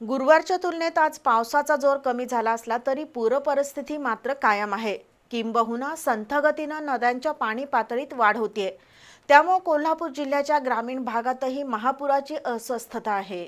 गुरुवारच्या तुलनेत आज पावसाचा जोर कमी झाला असला तरी पूरपरिस्थिती मात्र कायम आहे. किंबहुना संथगतीनं नद्यांच्या पाणी पातळीत वाढ होतीये. त्यामुळे कोल्हापूर जिल्ह्याच्या ग्रामीण भागातही महापुराची अस्वस्थता आहे.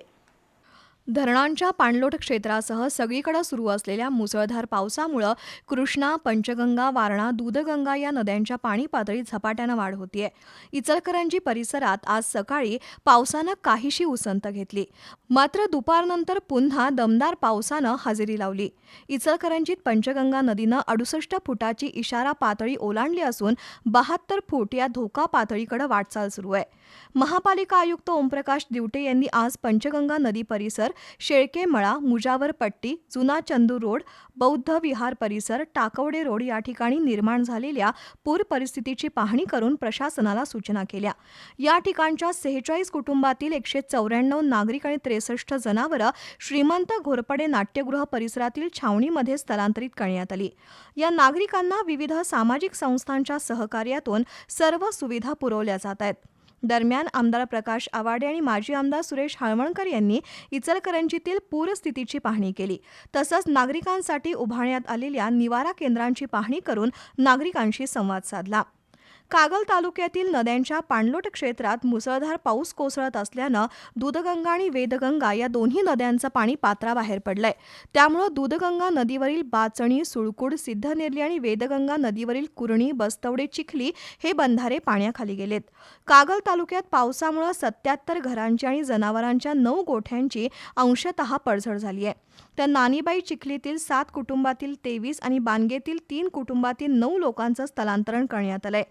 धरणांच्या पाणलोट क्षेत्रासह सगळीकडे सुरू असलेल्या मुसळधार पावसामुळं कृष्णा पंचगंगा वारणा दूधगंगा या नद्यांच्या पाणी पातळीत झपाट्यानं वाढ होतीये. इचलकरंजी परिसरात आज सकाळी पावसानं काहीशी उसंत घेतली. मात्र दुपारनंतर पुन्हा दमदार पावसानं हजेरी लावली. इचलकरंजीत पंचगंगा नदीनं अडुसष्ट फुटाची इशारा पातळी ओलांडली असून बहात्तर फूट या धोका पातळीकडे वाटचाल सुरू आहे. महापालिका आयुक्त ओमप्रकाश दिवटे यांनी आज पंचगंगा नदी परिसर शेळके मळा मुजावर पट्टी जुना चंदू रोड बौद्ध विहार परिसर टाकवडे रोड या ठिकाणी निर्माण झालेल्या पूर परिस्थितीची पाहणी करून प्रशासनाला सूचना केल्या. या ठिकाणच्या सेहेचाळीस कुटुंबातील एकशे चौऱ्याण्णव नागरिक आणि त्रेसष्ट जनावरं श्रीमंत घोरपडे नाट्यगृह परिसरातील छावणीमध्ये स्थलांतरित करण्यात आली. या नागरिकांना विविध सामाजिक संस्थांच्या सहकार्यातून सर्व सुविधा पुरवल्या जात आहेत. दरम्यान आमदार प्रकाश आवाडे आणि माजी आमदार सुरेश हाळवणकर यांनी इचलकरंजीतील पूरस्थितीची पाहणी केली. तसंच नागरिकांसाठी उभारण्यात आलेल्या निवारा केंद्रांची पाहणी करून नागरिकांशी संवाद साधला. कागल तालुक्यातील नद्यांच्या पाणलोट क्षेत्रात मुसळधार पाऊस कोसळत असल्यानं दूधगंगा आणि वेदगंगा या दोन्ही नद्यांचं पाणी पात्राबाहेर पडलंय. त्यामुळं दूधगंगा नदीवरील बाचणी सुळकुड सिद्धनेरली आणि वेदगंगा नदीवरील कुरणी बस्तवडे चिखली हे बंधारे पाण्याखाली गेलेत. कागल तालुक्यात पावसामुळं सत्याहत्तर घरांची आणि जनावरांच्या नऊ गोठ्यांची अंशतः पडझड झाली आहे. तर नानीबाई चिखलीतील सात कुटुंबातील तेवीस आणि बानगेतील तीन कुटुंबातील नऊ लोकांचं स्थलांतरण करण्यात आलंय.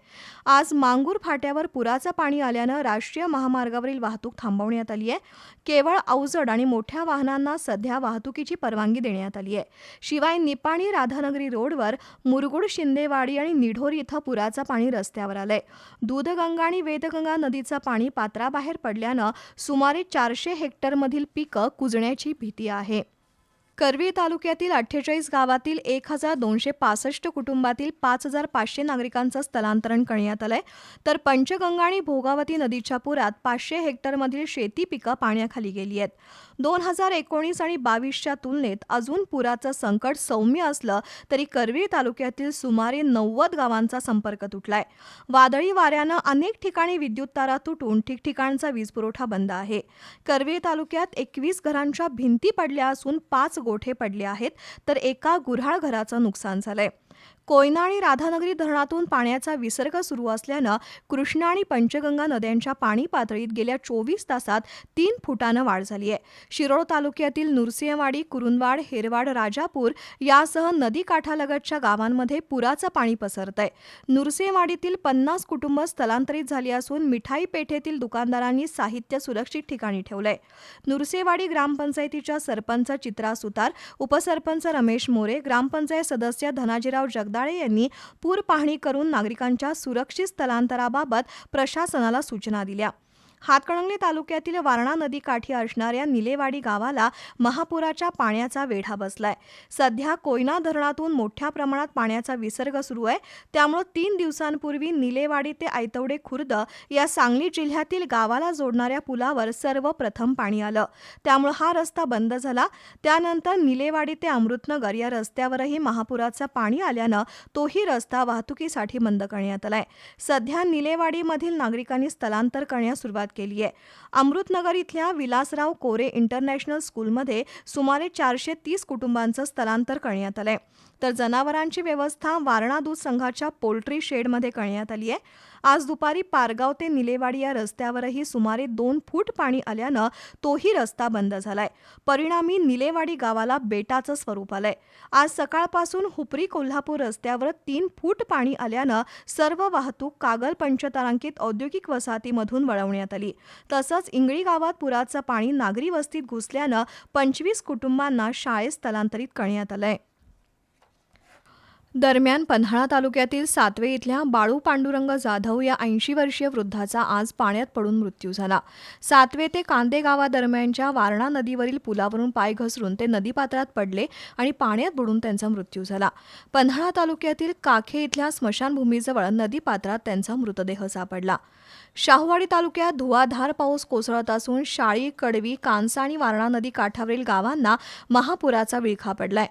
आज मांगूर फाट्यावर पुराचं पाणी आल्यानं राष्ट्रीय महामार्गावरील वाहतूक थांबवण्यात आली आहे. केवळ अवजड आणि मोठ्या वाहनांना सध्या वाहतुकीची परवानगी देण्यात आली आहे. शिवाय निपाणी राधानगरी रोडवर मुरगुड शिंदेवाडी आणि निढोरी इथं पुराचं पाणी रस्त्यावर आलंय. दूधगंगा आणि वेदगंगा नदीचं पाणी पात्राबाहेर पडल्यानं सुमारे चारशे हेक्टरमधील पिकं कुजण्याची भीती आहे. करवीर तालुक्यातील अठ्ठेचाळीस गावातील एक हजार दोनशे पासष्ट कुटुंबातील पाच हजार पाचशे नागरिकांचं स्थलांतरण करण्यात आलंय. तर पंचगंगा आणि भोगावती नदीच्या पुरात पाचशे हेक्टरमधील शेती पिकं पाण्याखाली गेली आहेत. दोन हजार एकोणीस आणि बावीसच्या तुलनेत अजून पुराचं संकट सौम्य असलं तरी करवीर तालुक्यातील सुमारे नव्वद गावांचा संपर्क तुटलाय. वादळी वाऱ्यानं अनेक ठिकाणी विद्युत तारा तुटून ठिकठिकाणचा वीज पुरवठा बंद आहे. करवीर तालुक्यात एकवीस घरांच्या भिंती पडल्या असून पाच गोठे पडले आहेत तर एका गुऱ्हाळ घराचं नुकसान झालंय. कोयना आणि राधानगरी धरणातून पाण्याचा विसर्ग सुरू असल्यानं कृष्णा आणि पंचगंगा नद्यांच्या पाणी पातळीत गेल्या चोवीस तासात तीन फुटानं वाढ झाली आहे. शिरोळ तालुक्यातील नुरसिंहवाडी कुरुंदवाड हेरवाड राजापूर यासह नदीकाठालगतच्या गावांमध्ये पुराचं पाणी पसरतंय. नुरसिंहवाडीतील पन्नास कुटुंब स्थलांतरित झाली असून मिठाई पेठेतील दुकानदारांनी साहित्य सुरक्षित ठिकाणी ठेवलंय. नुरसेवाडी ग्रामपंचायतीच्या सरपंच चित्रा सुतार उपसरपंच रमेश मोरे ग्रामपंचायत सदस्य धनाजीराव जगदा यांनी पूर पाहणी करून नागरिकांच्या सुरक्षित स्थलांतराबाबत प्रशासनाला सूचना दिल्या. हातकणंगले तालुक्यातील वारणा नदीकाठी असणाऱ्या निलेवाडी गावाला महापुराच्या पाण्याचा वेढा बसलाय. सध्या कोयना धरणातून मोठ्या प्रमाणात पाण्याचा विसर्ग सुरू आहे. त्यामुळे तीन दिवसांपूर्वी निलेवाडी ते आयतवडे खुर्द या सांगली जिल्ह्यातील गावाला जोडणाऱ्या पुलावर सर्वप्रथम पाणी आलं. त्यामुळे हा रस्ता बंद झाला. त्यानंतर निलेवाडी ते अमृतनगर या रस्त्यावरही महापुराचं पाणी आल्यानं तोही रस्ता वाहतुकीसाठी बंद करण्यात आलाय. सध्या निलेवाडीमधील नागरिकांनी स्थलांतर करण्यास सुरुवात केली आहे. अमृतनगर इथल्या विलासराव कोरे इंटरनॅशनल स्कूलमध्ये सुमारे चारशे तीस कुटुंबांचं स्थलांतर करण्यात आलंय. तर जनावरांची व्यवस्था वारणा दूध संघाच्या पोल्ट्री शेडमध्ये करण्यात आली आहे. आज दुपारी पारगाव ते निलेवाडी या रस्त्यावरही सुमारे दोन फूट पाणी आल्यानं तोही रस्ता बंद झालाय. परिणामी निलेवाडी गावाला बेटाचं स्वरूप आलंय. आज सकाळपासून हुपरी कोल्हापूर रस्त्यावर तीन फूट पाणी आल्यानं सर्व वाहतूक कागल पंचतारांकित औद्योगिक वसाहतीमधून वळवण्यात आली. तसंच इंगळी गावात पुराचं पाणी नागरी वस्तीत घुसल्यानं पंचवीस कुटुंबांना शाळेत स्थलांतरित करण्यात आलंय. दरम्यान पन्हाळा तालुक्यातील सातवे इथल्या बाळू पांडुरंग जाधव या ऐंशी वर्षीय वृद्धाचा आज पाण्यात पडून मृत्यू झाला. सातवे ते कांदे गावादरम्यानच्या वारणा नदीवरील पुलावरून पाय घसरून ते नदीपात्रात पडले आणि पाण्यात बुडून त्यांचा मृत्यू झाला. पन्हाळा तालुक्यातील काखे इथल्या स्मशानभूमीजवळ नदीपात्रात त्यांचा मृतदेह सापडला. शाहूवाडी तालुक्यात धुवाधार पाऊस कोसळत असून शाळी कडवी कांसा आणि वारणा नदी काठावरील गावांना महापुराचा विळखा पडलाय.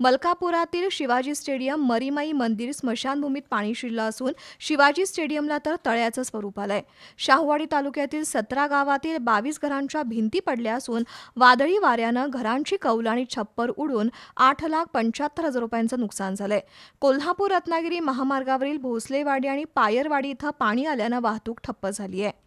मलकापुरातील शिवाजी स्टेडियम मरीमाई मंदिर स्मशानभूमीत पाणी शिरलं असून शिवाजी स्टेडियमला तर तळ्याचं स्वरूप आलंय. शाहूवाडी तालुक्यातील सतरा गावातील बावीस घरांच्या भिंती पडल्या असून वादळी वाऱ्यानं घरांची कौल आणि छप्पर उडून आठ लाख पंच्याहत्तर हजार रुपयांचं नुकसान झालंय. कोल्हापूर रत्नागिरी महामार्गावरील भोसलेवाडी आणि पायरवाडी इथं पाणी आल्यानं वाहतूक ठप्प झाली आहे